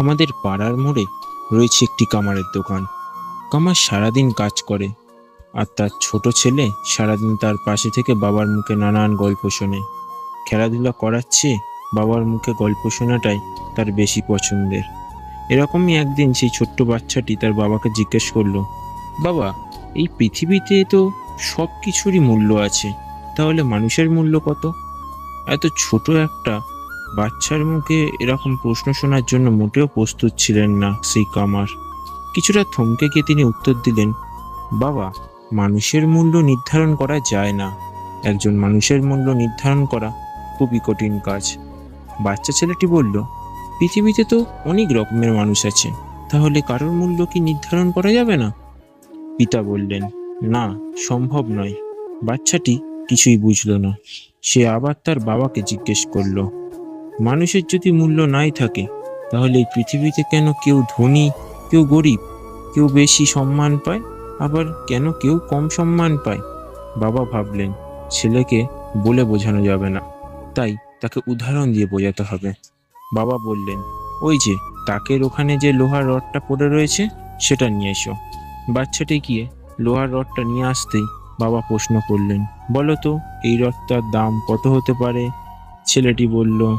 আমাদের পাড়ার মোড়ে রয়েছে একটি কামারের দোকান। কামার সারাদিন কাজ করে আর তার ছোট ছেলে সারাদিন তার পাশে থেকে বাবার মুখে নানান গল্প শোনে। খেলাধুলা করার চেয়ে বাবার মুখে গল্প শোনাটাই তার বেশি পছন্দের। এরকমই একদিন সেই ছোট্ট বাচ্চাটি তার বাবাকে জিজ্ঞেস করল, বাবা, এই পৃথিবীতে তো সব কিছুরই মূল্য আছে, তাহলে মানুষের মূল্য কত? এত ছোট একটা বাচ্চার মুখে এরকম প্রশ্ন শোনার জন্য মোটেও প্রস্তুত ছিলেন না সেই কামার। কিছুটা থমকে গিয়ে তিনি উত্তর দিলেন, বাবা, মানুষের মূল্য নির্ধারণ করা যায় না। একজন মানুষের মূল্য নির্ধারণ করা খুবই কঠিন কাজ। বাচ্চা ছেলেটি বলল, পৃথিবীতে তো অনেক রকমের মানুষ আছে, তাহলে কারোর মূল্য কি নির্ধারণ করা যাবে না? পিতা বললেন, না, সম্ভব নয়। বাচ্চাটি কিছুই বুঝল না। সে আবার তার বাবাকে জিজ্ঞেস করল মানুষের যদি মূল্য নাই থাকে তাহলে এই পৃথিবীতে কেন কেউ ধনী কেউ গরিব কেউ বেশি সম্মান পায় আবার কেন কেউ কম সম্মান পায়? বাবা ভাবলেন ছেলেকে বলে বোঝানো যাবে না। তাই তাকে উদাহরণ দিয়ে বোঝাতে হবে। বাবা বললেন ওই যে তাকের ওখানে যে লোহার রডটা পড়ে রয়েছে সেটা নিয়ে এসো। বাচ্চাটি গিয়ে লোহার রডটা নিয়ে আসতেই বাবা প্রশ্ন করলেন বলো তো এই রথটার দাম কত হতে পারে? ছেলেটি বলল "উম,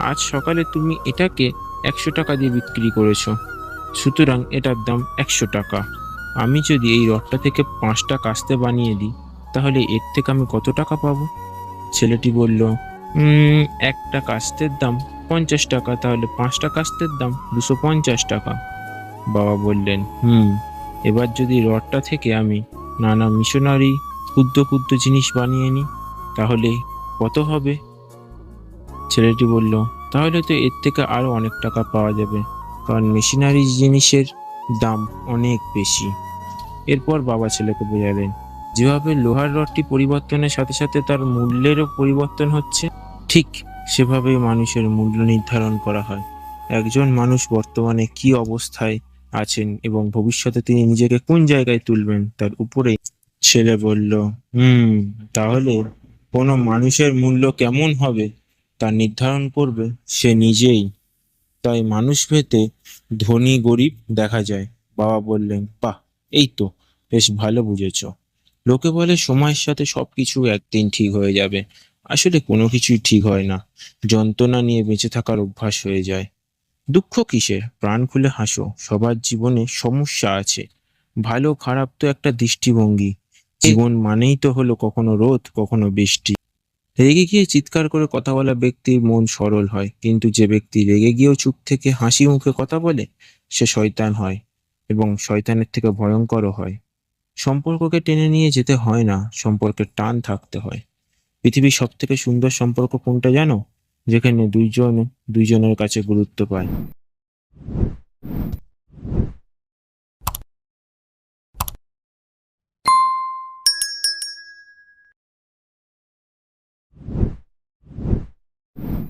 আজ সকালে তুমি এটাকে একশো টাকা দিয়ে বিক্রি করেছ। সুতরাং এটার দাম একশো টাকা। আমি যদি এই রথটা থেকে পাঁচটা কাস্তে বানিয়ে দিই, তাহলে এর থেকে আমি কত টাকা পাবো? ছেলেটি বলল একটা কাস্তের দাম পঞ্চাশ টাকা, তাহলে পাঁচটা কাস্তের দাম দুশো পঞ্চাশ টাকা। বাবা বললেন, হুম, এবার যদি রডটা থেকে আমি নানা মিশনারি ক্ষুদ্র ক্ষুদ্র জিনিস বানিয়ে নিই, তাহলে কত হবে? ছেলেটি বলল, তাহলে তো এর থেকে আরও অনেক টাকা পাওয়া যাবে, কারণ মেশিনারি জিনিসের দাম অনেক বেশি। এরপর বাবা ছেলেকে বোঝালেন, যেভাবে লোহার রডটি পরিবর্তনের সাথে সাথে তার মূল্যেরও পরিবর্তন হচ্ছে, ঠিক সেভাবেই মানুষের মূল্য নির্ধারণ করা হয়। একজন মানুষ বর্তমানে কি অবস্থায় আছেন এবং ভবিষ্যতে তিনি নিজেকে কোন জায়গায় তুলবেন, তার উপরে? ছেলে বলল, হুম, তাহলে কোনো মানুষের মূল্য কেমন হবে? তা নির্ধারণ করবে সে নিজেই। তাই মানুষ ভেতে ধনী গরিব দেখা যায়। বাবা বললেন বাহ এই তো বেশ ভালো বুঝেছ। লোকে বলে সময়ের সাথে সবকিছু একদিন ঠিক হয়ে যাবে। আসলে কোনো কিছুই ঠিক হয় না। যন্ত্রণা নিয়ে বেঁচে থাকার অভ্যাস হয়ে যায়। দুঃখ কিসের? প্রাণ খুলে হাসো। সবার জীবনে সমস্যা আছে। ভালো খারাপ তো একটা দৃষ্টিভঙ্গি। জীবন মানেই তো হলো কখনো রোদ কখনো বৃষ্টি। রেগে গিয়ে চিৎকার করে কথা বলা ব্যক্তির মন সরল হয়, কিন্তু যে ব্যক্তি রেগে গিয়েও চুপ থেকে হাসি মুখে কথা বলে, সে শয়তান হয় এবং শয়তানের থেকে ভয়ঙ্করও হয়। সম্পর্ককে টেনে নিয়ে যেতে হয় না, সম্পর্কের টান থাকতে হয়। পৃথিবীর সব থেকে সুন্দর সম্পর্ক কোনটা জানো? যেখানে দুইজন, দুইজনের কাছে গুরুত্ব পায়।